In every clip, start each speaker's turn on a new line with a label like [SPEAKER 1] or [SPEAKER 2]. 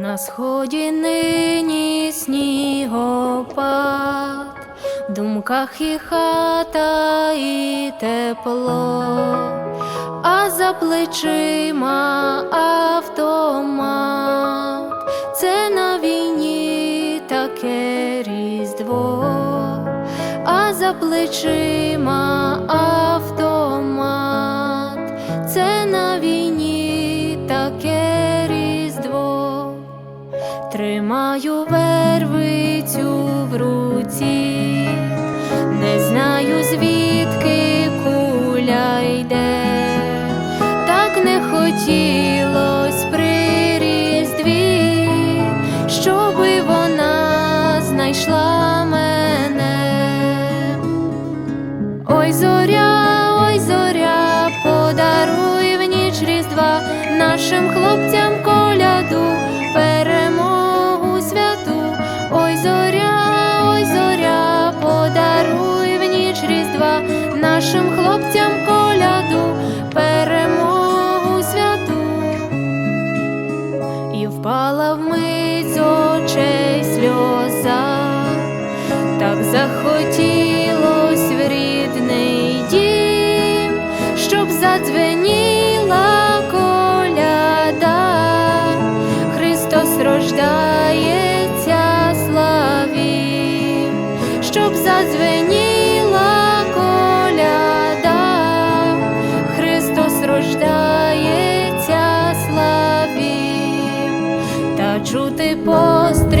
[SPEAKER 1] На сході нині снігопад, в думках і хата, і тепло, а за плечима автомат, це на війні таке різдво, а за плечима Тримаю вервицю в руці, не знаю звідки куля йде, так не хотілось щоб задзвеніла коляда, Христос рождається, славі, щоб задзвеніла коляда, Христос рождається, славі. Та чути постріл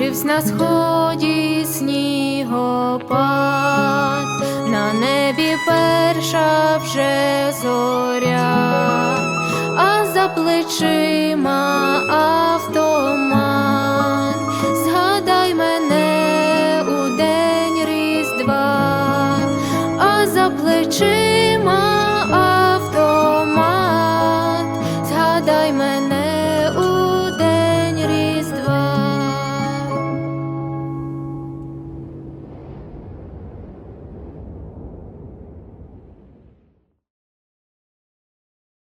[SPEAKER 1] Скінчився на сході снігопад, на небі перша вже зоря, а за плечима автомат. Згадай мене у день різдва, а за плечима.